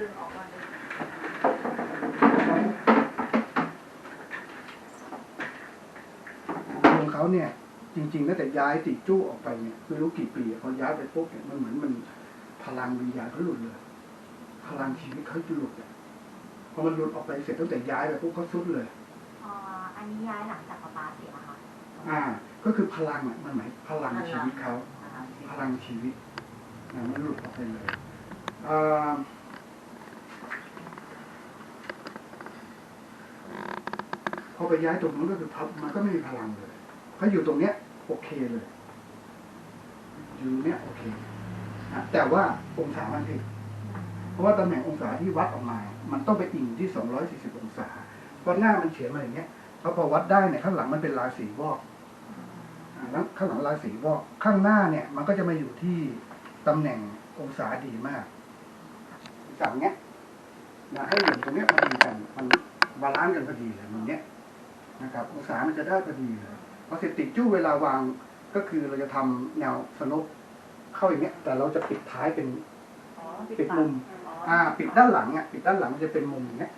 ดึงออกมาดึงของเขาเนี่ย จริงๆตั้งแต่ย้ายติจู้ออกไปเนี่ยไม่รู้กี่ปีพอย้ายไปปุ๊บเนี่ยมันเหมือนมันพลังวิญญาณเขาหลุดเลย พลังชีวิตเขาจะหลุดอะพอมันหลุดออกไปเสร็จตั้งแต่ย้ายไปปุ๊บเขาสุดเลยอ่าอันนี้ย้ายหลังจากป๊าป๊าเสียค่ะอ่า ก็คือพลังอะมันหมายพลังชีวิตเขาพลังชีวิตนะมันหลุดออกไปเลยอ่า พอไปย้ายตรงนู้นก็คือพับมันก็ไม่มีพลังเลยเขาอยู่ตรงเนี้ย โอเคเลย อยู่เนี้ยโอเคนะแต่ว่าองศามันผิดเพราะว่าตำแหน่งองศาที่วัดออกมา มันต้องไปอิงที่240องศาเพราะหน้ามันเฉียงมาอย่างเงี้ยแล้วพอวัดได้เนี่ยข้างหลังมันเป็นราศีวอกแล้วข้างหลังราศีวอกข้างหน้าเนี่ย มันก็จะมาอยู่ที่ตำแหน่งองศาดีมากสั่งเนี้ยนะให้เหลี่ยมตรงเนี้ยมันดีกันมันบาลานซ์กันพอดีเลยมันเนี้ย นะครับองศามันจะได้พอดีเลยพอเสร็จติดจู้เวลาวางก็คือเราจะทำแนวสนุกเข้าอย่างเงี้ย แต่เราจะปิดท้ายเป็นอ๋อปิดมุม อ่า ปิดด้านหลังอะปิดด้านหลังมันจะเป็นมุมอย่างเงี้ย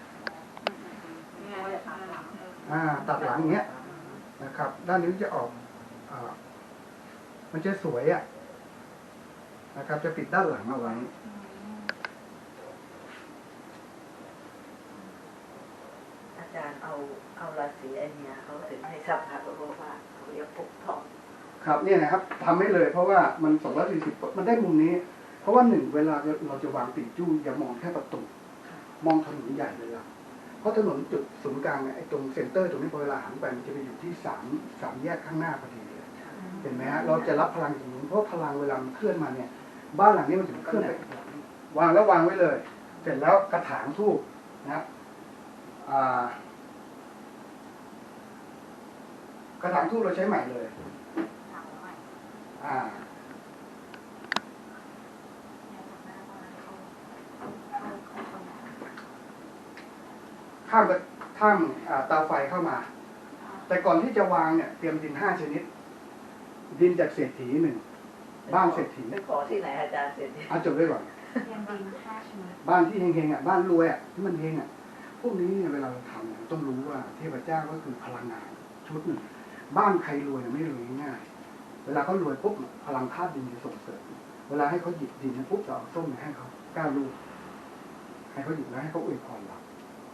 นี่ไงจะทำหลังอ่า ตัดหลังอย่างเงี้ยนะครับ ด้านนี้จะออกอามันจะสวยอะ่ะนะครับ จะปิดด้านหลังเอาไว้ อาจารย์ เอาเอาราศีไอเนี้ยเขาถึงให้สัมผัสเพราะว่าเขาเรียกปุกทองครับเนี่ยนะครับทำให้เลยเพราะว่ามันสองร้อยสี่สิบมันได้มุมนี้ เพราะว่าหนึ่งเวลาเราจะวางติ่งจู้อย่ามองแค่ประตู มองถนนใหญ่เลยละเพราะถนนจุดศูนย์กลางเนี่ยไอ้ตรงเซ็นเตอร์ตรงนี้พอเวลาหันไปมันจะไปอยู่ที่สามสามแยกข้างหน้าพอดีเลยเห็นไหมฮะเราจะรับพลังอย่างนี้เพราะพลังเวลามันเคลื่อนมาเนี่ย บ้านหลังนี้มันจะเคลื่อนไปอีกหลังหนึ่งวางแล้ววางไว้เลย เสร็จแล้วกระถางทูบนะครับอ่า กระถางทูบเราใช้ใหม่เลยทางใหม่อ่าเนี่ยทางหน้าบ้านเขาเขาเขาเขาข้ามไปข้ามอ่าเตาไฟเข้ามา แต่ก่อนที่จะวางเนี่ยเตรียมดินห้าชนิด ดินจากเศรษฐีหนึ่งบ้านเศรษฐีไปขอที่ไหนอาจารย์เสร็จเอาจบไว้ก่อนเตรียมดินห้าชนิดบ้านที่เฮงๆอะบ้านรวยอะที่มันเฮงอะพวกนี้เนี่ยเวลาเราทำเนี่ยต้องรู้ว่าเทพเจ้าก็คือพลังงานชุดหนึ่ง บ้านใครรวยเนี่ยไม่รวยง่ายๆเวลาเขารวยปุ๊บพลังธาตุดินจะส่งเสริม เวลาให้เขาหยิบดินเนี่ยปุ๊บจะเอาส้มเนี่ยให้เขากล้าลูกให้เขาหยิบแล้วให้เขาอวยพรเรา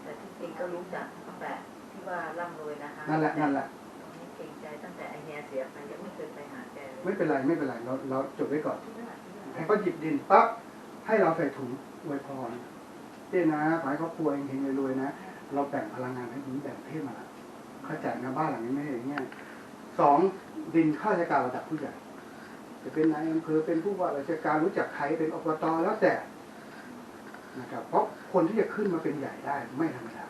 แต่ที่จริงก็รู้จักตั้งแต่ที่ว่าร่ำรวยนะคะนั่นแหละนั่นแหละตรงนี้เกรงใจตั้งแต่ไอเนี้ยเสียไปยังไม่เคยไปหาแกเลยไม่เป็นไรไม่เป็นไรเราเราจบไว้ก่อน ให้เขาหยิบดินปั๊บให้เราใส่ถุงอวยพรเจ้นะขอให้ครอบครัวเฮงๆรวยๆนะ เราแบ่งพลังงานให้ดีแบ่งเพศมาละเข้าใจนะบ้านหลังนี้ไม่ใช่อย่างเงี้ย สองดินข้าราชการระดับผู้ใหญ่จะเป็นนายอำเภอเป็นผู้ว่าราชการรู้จักใครเป็นอบตแล้วแต่นะครับ เพราะคนที่จะขึ้นมาเป็นใหญ่ได้ไม่ธรรมดา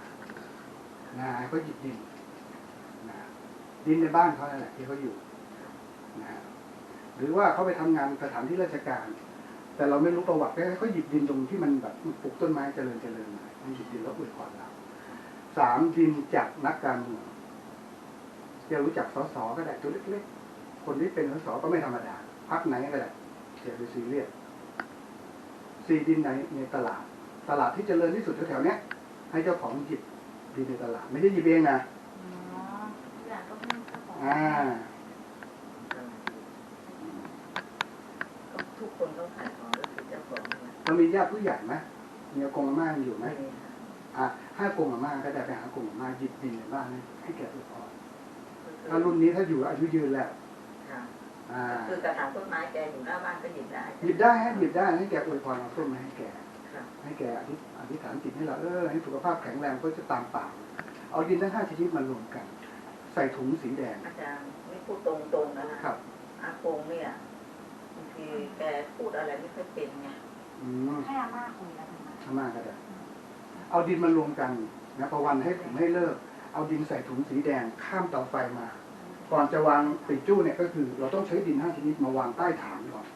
นะเขาหยิบดินนะดินในบ้านเขานั่นแหละที่เขาอยู่นะหรือว่าเขาไปทำงานสถานที่ราชการ แต่เราไม่รู้ประวัติให้เขาหยิบดินตรงที่มันแบบปลูกต้นไม้เจริญเจริญมาให้หยิบดินแล้วอวยพรเราสามดินจากนักการเมือง จะรู้จักสสก็ได้ตัวเล็กๆ คนที่เป็นสสก็ไม่ธรรมดาพักไหนก็ได้อย่าไปซีเรียสสี่ดินในในตลาด ตลาดที่เจริญที่สุดแถวๆเนี้ย ให้เจ้าของหยิบดินในตลาด ไม่ได้หยิบเองนะอ๋อทุกอย่างก็เป็นเจ้าของอ่าก็ทุกคนต้องขายของก็คือเจ้าของนะเรามีญาติผู้ใหญ่ไหมมีอากงอาม่าอยู่ไหมไม่มีค่ะอะถ้าอากงอาม่าก็ได้ไปหาอากงอาม่าหยิบดินในบ้านให้ให้แกอวยพร ถ้ารุ่นนี้ถ้าอยู่อายุยืนแล้วค่ะอ่าคือกระถางต้นไม้แกอยู่หน้าบ้านก็หยิบได้หยิบได้ฮะหยิบได้ให้แกอวยพรเอาส้มมาให้แกค่ะให้แกอธิอธิษฐานจิตให้เราเออให้สุขภาพแข็งแรงก็จะตามป่ากเอาดินทั้งห้าชนิดมารวมกัน ใส่ถุงสีแดง อาจารย์ไม่พูดตรงๆนะคะครับอากงเนี่ยบางทีแกพูดอะไรไม่ค่อยเป็นไงอืมให้อาม่าคุยแล้วถึงมาอาม่าก็ได้เอาดินมารวมกันนะประวันให้ผมให้เลิก เอาดินใส่ถุงสีแดงข้ามเตาไฟมา ก่อนจะวางปีจู้เนี่ยก็คือ เราต้องใช้ดินห้าชนิดมาวางใต้ฐานก่อน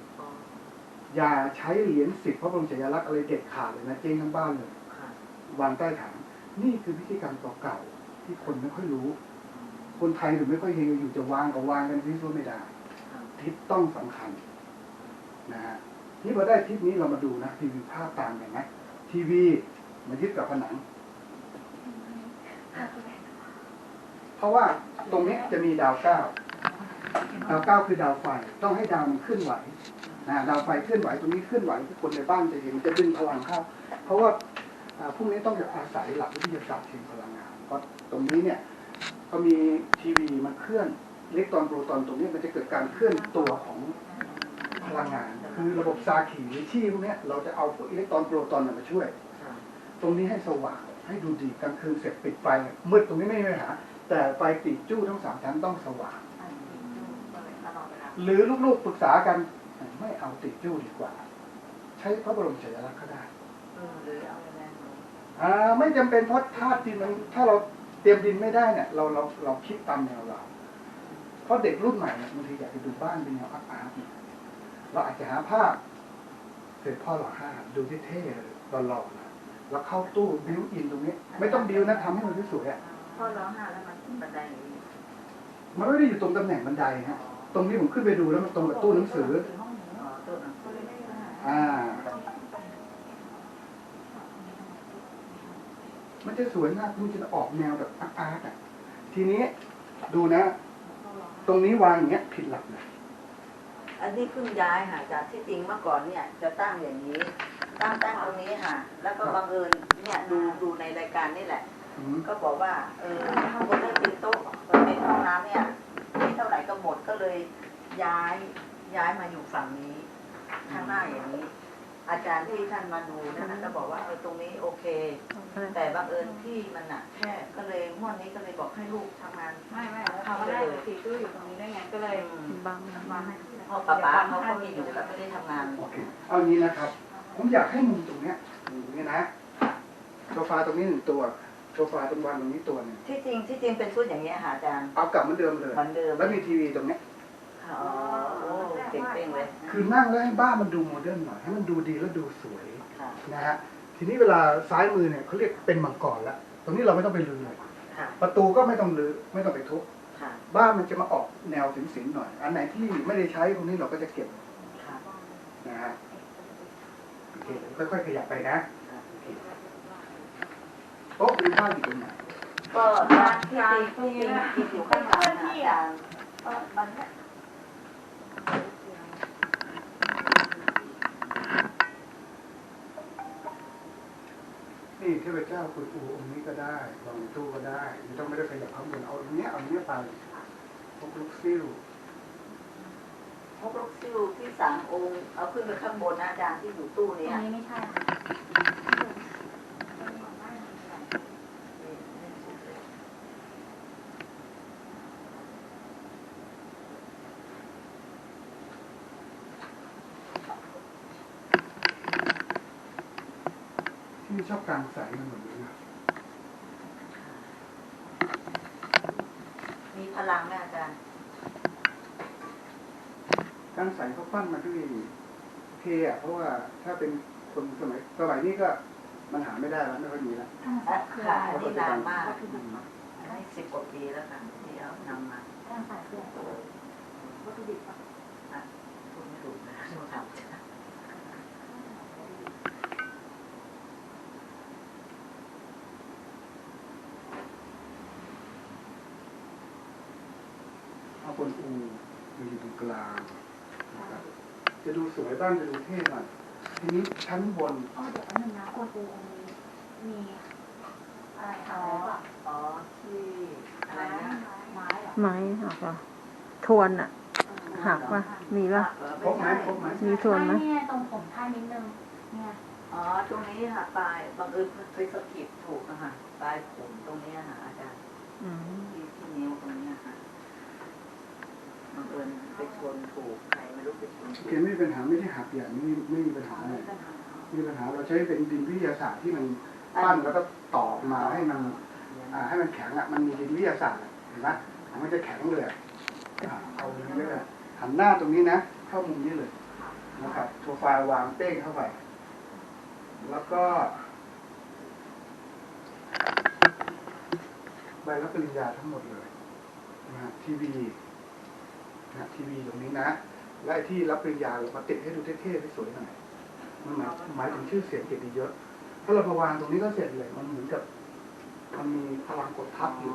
อย่าใช้เหรียญสิบพระบรมฉายาลักษณ์อะไรเด็ดขาดเลยนะเจ๊งทั้งบ้านเลย วางใต้ฐาน นี่คือพิธีกรรมเก่าๆที่คนไม่ค่อยรู้ คนไทยหรือไม่ค่อยเฮงอยู่จะวางก็วางกันที่รู้ไม่ได้ ทิศต้องสำคัญนะฮะนี่พอได้ทิศนี้เรามาดูนะรีวิวภาพตามกันนะทีวีมายึดกับผนัง เพราะว่าตรงนี้จะมีดาวเก้าดาวเก้าคือดาวไฟต้องให้ดาวมันเคลื่อนไหวนะดาวไฟเคลื่อนไหวตรงนี้เคลื่อนไหวทุกคนในบ้านจะเห็นจะดึงพลังเข้า เพราะว่าพวกนี้ต้องอาศัยหลักวิทยาศาสตร์เชิงพลังงานเพราะตรงนี้เนี่ยก็มีทีวีมันเคลื่อนอิเล็กตรอนโปรตอนตรงนี้มันจะเกิดการเคลื่อนตัวของพลังงาน คือระบบซาคีหรือชีพวกนี้เราจะเอาพวกอิเล็กตรอนโปรตอนน่ะมาช่วย ตรงนี้ให้สว่างให้ดูดีกลางคืนเสร็จปิดไฟมืดตรงนี้ไม่มีปัญหา แต่ไฟติดจู้ทั้งสามชั้นต้องสว่างตลอดเวลาหรือลูกๆปรึกษากัน ไม่เอาติดจู้ดีกว่า ใช้พระบรมฉายาลักษณ์ก็ได้เออหรือเอาไปแล้วอ่าไม่จำเป็นเพราะธาตุดินมันถ้าเราเตรียมดินไม่ได้เนี่ยเราเราเราคิดตามแนวเราเพราะเด็กรุ่นใหม่เนี่ยบางทีอยากจะดูบ้านเป็นแนวอาร์ตอาร์ตเนี่ยเราอาจจะหาภาพเสร็จพ่อหล่อห้าดูเท่ๆหล่อๆนะแล้วเข้าตู้บิวอินตรงนี้ ไม่ต้องบิวนะทำให้มันสวยๆอะ พ่อร้องไห้แล้วมันขึ้นบันไดอย่างนี้มันไม่ได้อยู่ตรงตำแหน่งบันไดฮะ ตรงนี้ผมขึ้นไปดูแล้วมันตรงกับตู้หนังสือห้องหนูอ๋อตัวหนังสืออ่า มันจะสวยมากมันจะออกแนวแบบอาร์ตๆอะ ทีนี้ดูนะ ตรงนี้วางอย่างเงี้ยผิดหลักเลยอันนี้เพิ่งย้ายค่ะจากที่จริงเมื่อก่อนเนี่ย จะตั้งอย่างนี้ ตั้งตั้งตรงนี้ค่ะ แล้วก็บังเอิญเนี่ยดูดูในรายการนี่แหละอืม ก็บอกว่าเออข้างบนนั่นเป็นโต๊ะมันเป็นห้องน้ำเนี่ยไม่เท่าไหร่ก็หมดก็เลยย้ายย้ายมาอยู่ฝั่งนี้ ข้างหน้าอย่างนี้ อาจารย์ที่ท่านมาดูนั่นนะก็บอกว่าเออตรงนี้โอเค แต่บังเอิญที่มันหนักแค่ก็เลยงวดนี้ก็เลยบอกให้ลูกทำงานไม่ไม่เขาได้สีตู้อยู่ตรงนี้ได้ไงก็เลยบังมาให้เพราะป๊าป๊าเขาก็มีอยู่แล้วไม่ได้ทำงานโอเคเอางี้นะครับ ผมอยากให้มุมตรงเนี้ยอย่างนี้นะโซฟาตรงนี้หนึ่งตัวโซ ฟาตรงวางตรงนี้ตัวหนึงที่จริงที่จริงเป็นชุดอย่างนี้ยค่ะอาจารย์เอากลับเหมือนเดิมเลย เหมือนเดิมแล้วมีทีวีตรงเนี้ยอ๋อโอ้เก่งเป้งเลยคือนั่งแล้วให้บ้านมันดูโมเดิร์นหน่อยให้มันดูดีแล้วดูสวยค่ะ นะฮะทีนี้เวลาซ้ายมือเนี่ยเขาเรียกเป็นมังกรแล้วตรงนี้เราไม่ต้องไปลือเลยค่ะ ประตูก็ไม่ต้องลือไม่ต้องไปทุบค่ะ บ้านมันจะมาออกแนวสิงๆหน่อย อันไหนที่ไม่ได้ใช้ตรงนี้เราก็จะเก็บค่ะ นะฮะโอเคค่อยๆขยับไปนะโอเค โต๊ะมีข้าวอยู่ตรงไหนก็ร้านที่จริงที่จริงกินอยู่ข้างหลังนะอาจารย์ก็มันเนี่ยนี่เทพเจ้าคุณอูองค์นี้ก็ได้วางในตู้ก็ได้ไม่ต้องไม่ได้ขยับข้างบนเอาอันเนี้ยเอาอันเนี้ยไปพกลูกซิ่วพกลูกซิ่วที่สามองค์ เอาขึ้นไปข้างบนนะอาจารย์ที่อยู่ตู้ตรเนี้งยนี้ไม่ใช่ ที่ชอบกลางแสงมันเหมือนนะมีพลังนะอาจารย์กลางแสงเขาปั้นมาด้วยเคอะเพราะว่าถ้าเป็นคนสมัยสมัยนี้ก็มันหาไม่ได้แล้วไม่ค่อยมีแล้วอะค่ะอันนี้นานมากอันนี้สิบกว่าปีแล้วค่ะที่เอานำมาตั้งสายเพื่อนวัตถุดิบพูดไม่ถูกนะต้องถามอาจารย์ เอา คนอูมาอยู่ตรงกลางนะครับจะดูสวยบ้างจะดูเท่หน่อยทีนี้ชั้นบนอ๋อเดี๋ยวแป๊บนึงนะคนอูองค์นี้มีอะไรอ๋อะอไรป่ะอ๋อที่อะไรนะไม้เหรอไม้หักเหรอทวนอะหักปะมีปะครบไหมครบไหมมีทวนไหมเนี่ยตรงผมท่านิดนึงเนี่ยอ๋อตรงนี้ค่ะปลายบังเอิญไปสะกิดถูกนะคะปลายผมตรงนี้ค่ะอาจารย์อืมที่ที่นิ้วตรงนี้ค่ะบังเอิญ ไปชนถูกใครไม่รู้ไปชนโอถูเคไม่มีปัญหาไม่ได้หักอย่างนี้ไม่มีปัญหาเลยมีปัญหาเราใช้เป็นดินวิทยาศาสตร์ที่มันปั้นแล้วก็ต่อมาให้มันอ่าให้มันแข็งอะมันมีดินวิทยาศาสตร์เห็นไหมมันจะแข็งเลยอ่าเอาตรงนี้เลยหันหน้าตรงนี้นะ เข้ามุมนี้เลยนะครับโซฟาวางเป้งเข้าไป แล้วก็ใบรับปริญญาทั้งหมดเลยนะฮะทีวี นะทีวีตรงนี้นะ และไอ้ที่รับปริญญาเรามาติดให้ดูเท่ๆให้สวยหน่อยมันหมายหมายถึงชื่อเสียงเกียรติยศถ้าเรามาวางตรงนี้ก็เสร็จเลยมันเหมือนกับ มันมีพลังกดทับอยู่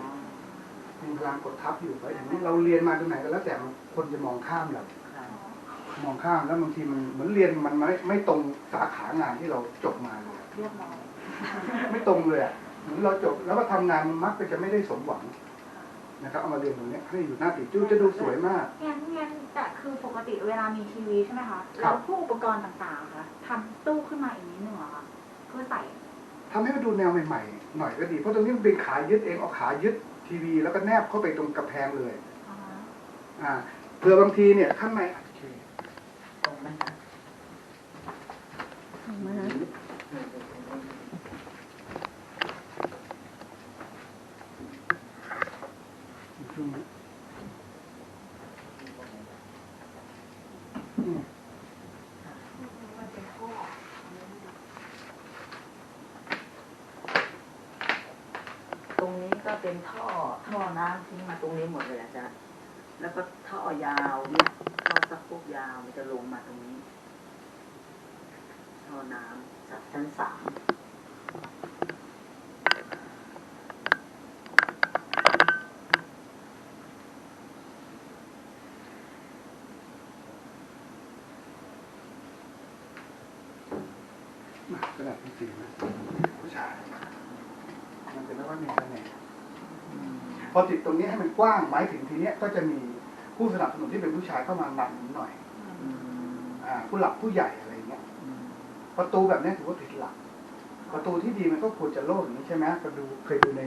มีพลังกดทับอยู่ไปอย่างนี้เราเรียนมาตรงไหนก็แล้วแต่คนจะมองข้ามเรามองข้ามแล้วบางทีมันเหมือนเรียนมันไม่ไม่ตรงสาขางานที่เราจบมาเลยเรียบร้อยไม่ตรงเลยอะเหมือนเราจบแล้วก็ทำงานมันมักจะไม่ได้สมหวัง นะครับเอามาเรียนตรงเนี้ยให้อยู่หน้าติดจู้จะดูสวยมาก งั้นงั้นแต่คือปกติเวลามีทีวีใช่ไหมคะครัแล้บ วพวกอุปกรณ์ต่างๆค่ะทำตู้ขึ้นมาอีกนิดนึงเหรอคะเพื่อใส่ทำให้มันดูแนวใหม่ๆ หน่อยก็ดี เพราะตรงนี้มันเป็นขายึดเองเอาขายึดทีวี แล้วก็แนบเข้าไปตรงกระแพงเลยอ๋ออ่าเผื่อบางทีเนี่ยข้างในโอเคตรงไหมคะถูกไหมฮะ ช่วงนี้อืม ตรงนี้ก็เป็นท่อท่อน้ำทิ้งมาตรงนี้หมด เลยอาจารย์แล้วก็ท่อยาวเนี่ยท่อสักพวกยาวมันจะลงมาตรงนี้ท่อน้ำจากชั้นสามมากระดาษที่สี่นะผู้ชายมันจะไม่ว่ามีคะแนนอืม พอติดตรงนี้ให้มันกว้างหมายถึงทีเนี้ยก็จะมีผู้สนับสนุนที่เป็นผู้ชายเข้ามานำหน่อยอืมอ่าผู้หลักผู้ใหญ่อะไรเงี้ยอืมประตูแบบนี้ถือว่าผิดหลัก ประตูที่ดีมันก็ควรจะโล่งอย่างนี้ใช่ไหมก็ดูเคยดูใน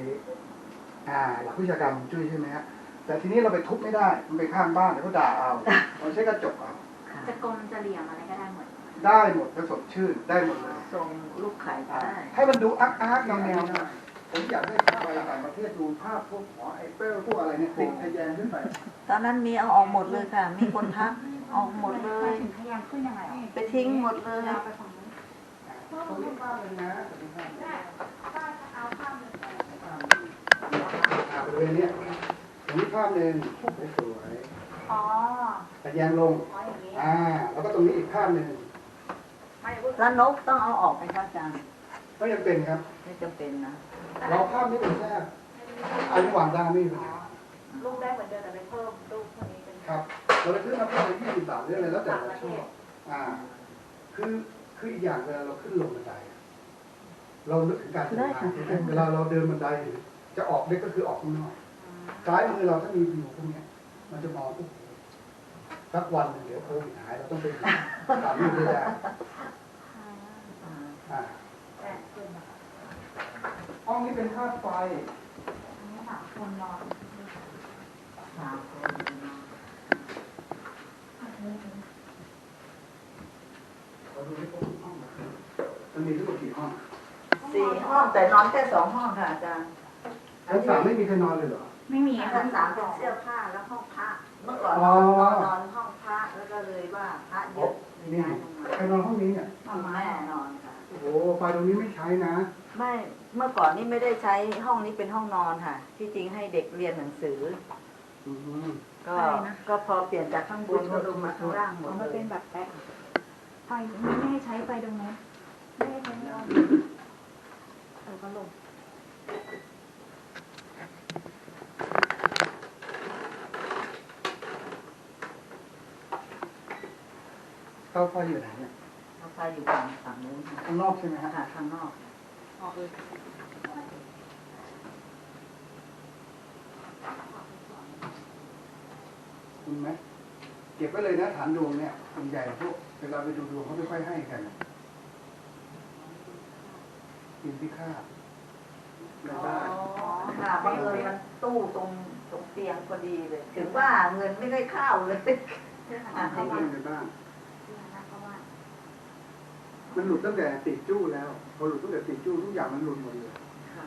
อ่า หลักวิชาการฮวงจุ้ยใช่ไหมฮะแต่ทีนี้เราไปทุบไม่ได้ มันไปข้างบ้านแล้วก็ด่าเอาเราใช้กระจกเอาค่ะจะกลมจะเหลี่ยมอะไรก็ได้หมด ได้หมดจะสดชื่นได้หมดเลยทรงลูกไข่ก็ได้ให้มันดูอาร์ตอาร์ตแนวแนวๆหน่อย ผมอยากให้ภาพไปต่างประเทศดูภาพพวกหอไอเฟลพวกอะไรเนี่ยติดทะแยงขึ้นไปตอนนั้นมีเอาออกหมดเลยค่ะ มีคนทักออกหมดเลไปยถึงทะยานขึ้นยังไงอะไปทิ้งหมดเลยยาวไปฝั่งนู้นตรงนี้ภาพเลยนะป้าเอาข้ามเลยอ่าบริเวณเนี้ยตรงนี้ภาพหนึ่งสวยอ๋อๆทะแยงลงอ๋ออย่างนี้อ่าแล้วก็ตรงนี้อีกภาพหนึ่งไม่พูดแล้วนกต้องเอาออกไหมคะอาจารย์ก็ยังเป็นครับ ไม่จำเป็นนะ เราภาพนี้เป็นแค่อันนี้วางได้ไม่มีปัญหาลูกได้เหมือนเดิมแต่ไปเพิ่มลูกคนนี้เป็นครับเราไปซื้อมาเพิ่มยี่สิบบาทหรืออะไรแล้วแต่เราชอบอ่า คือคืออีกอย่างเวลาเราขึ้นลงบันไดอะเรานึกถึงการเดินทางเวลาเราเดินบันไดหรือจะออกเด็กก็คือออกข้างนอกซ้ายมือเราถ้ามีวิวพวกเนี้ยมันจะมองโอ้โหสักวันหนึ่งเดี๋ยวโควิดหายเราต้องไปตามนี้ไม่ได้อ่าแต่ขึ้นมา ห้องนี้เป็นค่าไฟอันนี้สามคนนอนสามคนเราดูที่ห้องมันมีทั้งหมดกี่ห้องสี่ห้องแต่นอนแค่สองห้องค่ะอาจารย์ชั้นสามไม่มีใครนอนเลยเหรอ ไม่มีชั้นสามเป็นเสื้อผ้าแล้วห้องพระเมื่อก่อนอ๋นออนนอนห้องพระแล้วก็เลยว่าพระเยอะเลยนี่ย้ายลงมาใครนอนห้องนี้เนี่ยคุณแม่นอนค่ะ โอ้โหไฟตรงนี้ไม่ใช้นะไม่เมื่อก่อนนี่ไม่ได้ใช้ห้องนี้เป็นห้องนอนค่ะ ที่จริงให้เด็กเรียนหนังสือ อืมก็ก็พอเปลี่ยนจากข้างบนก็ลงมาข้างล่างหมดมันเลเป็ยนแบบแป๊ะไฟไม่ให้ใช้ไฟตรงนู้นไม่ให้ใช้ไม่ได้เออก็ลงเตาไฟอยู่ไหนเนี่ย เอาไฟอยู่ฝั่งฝั่งนู้นค่ะข้างนอกใช่ไหมฮะค่ะข้างนอกออกเลยคุณไหมเก็บไว้เลยนะฐานดวงเนี่ยส่วนใหญ่พวกเวลาไปดูดวงเขาไม่ค่อยให้กันกินที่ค่าบในบ้านค่ะบังเอิญมันตู้ตรงตรงเตียงพอดีเลย ถึงว่าเงินไม่ได้เข้าเลยเรื่องอะของเข้าเขาบ้าว่านในบ้าน เรื่องของเขาว่า มันหลุดตั้งแต่ติดจู้แล้ว พอหลุดตั้งแต่ติดจู้ทุกอย่างมันหลุดหมดเลยค่ะ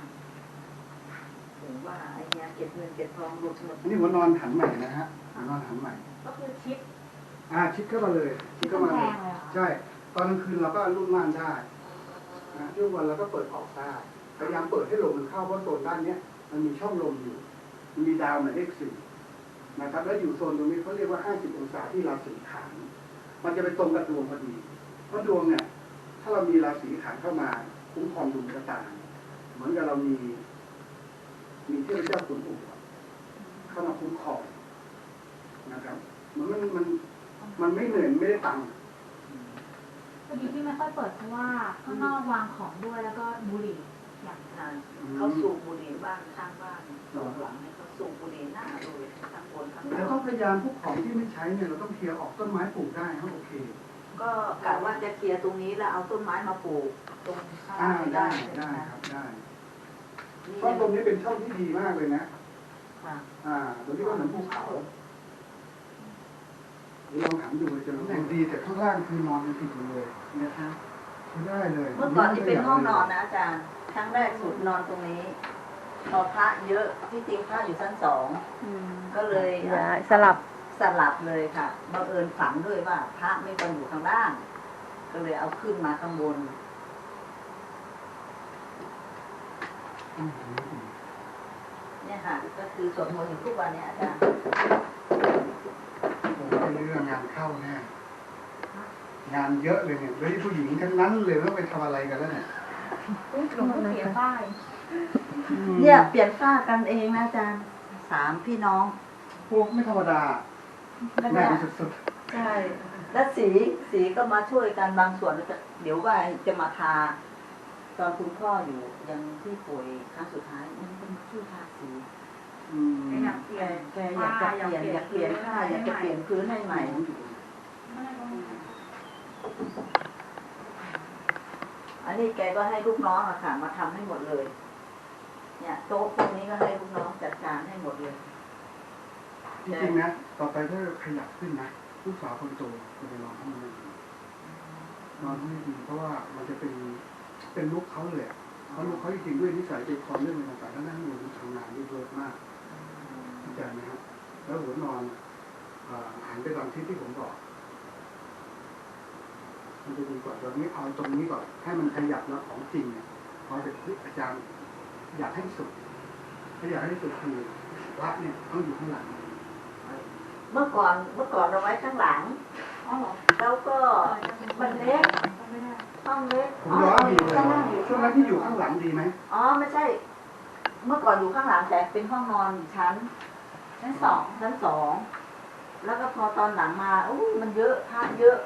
ถึงว่าไอ้เนี้ยเก็บเงินเก็บทองหลุดหมดอันนี้หัวนอนหันใหม่นะฮะหัวนอนหันใหม่ ก็คือชิด อ่าชิดเข้ามาเลยชิดเข้ามาเลยกำแพงเลยเหรอใช่ ตอนกลางคืนเราก็รุ่นม่านได้นะช่วงวันเราก็เปิดออกได้พยายามเปิดให้ลมมันเข้าเพราะโซนด้านเนี้ยมันมีช่องลมอยู่มันมีดาวหมายเลขสี่นะครับแล้วอยู่โซนตรงนี้เขาเรียกว่า 50 องศาที่ราศีขาน มันจะไปตรงกับดวงพอดี เพราะดวงเนี่ย ถ้าเรามีราศีขานเข้ามาคุ้มครองดวงชะตาเหมือนกับเรามี มีเทพเจ้าขุนอู่อะเข้ามาคุ้มครองนะครับเหมือนมันมันมันไม่เหนื่อยไม่ได้ตังค์พอดีที่ไม่ค่อยเปิดเพราะว่าข้างนอกวางของด้วยแล้วก็บุหรี่อย่างอ่าเขาสูบบุหรี่บ้านข้างบ้านสองหลังให้เขาสูบบุหรี่หน้าเลยทั้งบนทั้งแต่ล่าต้องงพยายามพวกของที่ไม่ใช้เนี่ยเราต้องเคลียร์ออกต้นไม้ปลูกได้ครับโอเค ก็กะว่าจะเคลียร์ตรงนี้แล้วเอาต้นไม้มาปลูกตรงข้างอ่าล่างได้ได้ได้ครับได้นี่เพราะตรงนี้เป็นช่องที่ดีมากเลยนะ ค่ะอ่าตรงนี้ก็เหมือนภูเขาลองถามดูจะตำแหน่งดีแต่ข้างล่างคือนอนกันติดอยู่เลยนะคะไม่ได้เลยเมื่อก่อนนี่เป็นห้องนอนนะอาจารย์ครั้งแรกสุดนอนตรงนี้พอพระเยอะที่จริงพระอยู่ชั้นสองก็เลย ย้ายสลับ สลับเลยค่ะบังเอิญฝังด้วยว่า พระไม่ควรอยู่ข้างล่าง ก็เลยเอาขึ้นมาข้างบนอืมเนี่ยค่ะ ก็คือสวดมนต์อยู่ทุกวันเนี่ยอาจารย์โอ้โหเรื่องงานเข้าแน่งานเยอะเลยเนี่ยแล้วผู้หญิงทั้งนั้นเลยแล้วไปทำอะไรกันแล้วเนี่ยหลวงพ่อเปลี่ยนป้ายเนี่ยเปลี่ยนฝ้ากันเองนะอาจารย์สามพี่น้องพวกไม่ธรรมดา แล้วแม่เนี่ยสุดใช่แล้วสีสีก็มาช่วยกันบางส่วนจะเดี๋ยวว่าจะมาทา ตอนคุณพ่ออยู่ยังที่ป่วยครั้งสุดท้ายมันเป็นช่วยทาสีๆอืมไม่อยากเปลี่แกยนแกอยากจะเปลี่ยนอยากเปลี่ยนผ้าอยากจะเปลี่ยนพื้นให้ใหม่อันนี้แกก็ให้ลูกน้องอะค่ะ มาทำให้หมดเลย เนี่ยโต๊ะพวกนี้ก็ให้ลูกน้องจัดการให้หมดเลยจริงๆนะ ต่อไปถ้าขยับขึ้นนะลูกสาวคนโตจะไปนอนห้องนี้นอนห้องนี้ดีเพราะว่ามันจะเป็นเป็นลูกเขาเลยอะเพราะลูกเขาจริงๆด้วยนิสัยใจคอเรื่องอะไรต่างๆแล้วนั่งอยู่ทำงานด้วยเยอะมากเข้าใจไหมครับแล้วหัวนอนอ่าหันไปทางทิศที่ผมบอกมันจะดีกว่าตอนนี้เอาตรงนี้ก่อนให้มันขยับแล้วของจริงเนี่ยพอเสร็จปุ๊บอาจารย์อยากให้สุดถ้าอยากให้สุดคือพระเนี่ยต้องอยู่ข้างหลัง เมื่อก่อนเมื่อก่อนเราไว้ข้างหลัง อ๋อเหรอแล้วก็มันเล็กไม่ได้ห้องเล็กผมย้อนดีเลยข้างล่างอยู่ช่วงนั้นที่อยู่ข้างหลังดีไหมอ๋อไม่ใช่ เมื่อก่อนอยู่ข้างหลังแต่เป็นห้องนอนอยู่ชั้น ชั้นสองชั้นสอง แล้วก็พอตอนหลังมาอู้มันเยอะพระเยอะ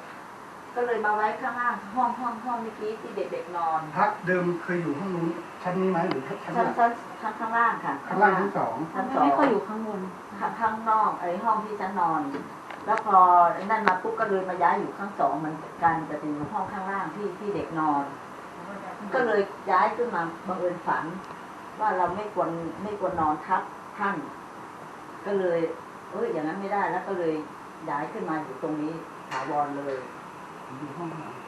ก็เลยมาไว้ข้างล่างห้องห้องห้องเมื่อกี้ที่เด็กๆนอนพระเดิมเคยอยู่ห้องนู้นชั้นนี้ไหมหรือชั้นชั้นล่างชั้นชั้นข้างล่างค่ะข้างล่างชั้นสองชั้นสองไม่ค่อยอยู่ข้างบนข้างข้างนอกไอ้ห้องที่ฉันนอน แล้วพอนั่นมาปุ๊บก็เลยมาย้ายอยู่ข้างสองเหมันกันแต่เป็นห้องข้างล่างที่ที่เด็กนอน ก็เลยย้ายขึ้นมาบังเอิญฝัน ว่าเราไม่ควรไม่ควรนอนทับท่าน ก็เลยเอ้ยอย่างนั้นไม่ได้แล้วก็เลยย้ายขึ้นมาอยู่ตรงนี้ถาวรเลย อยู่ห้องหลัง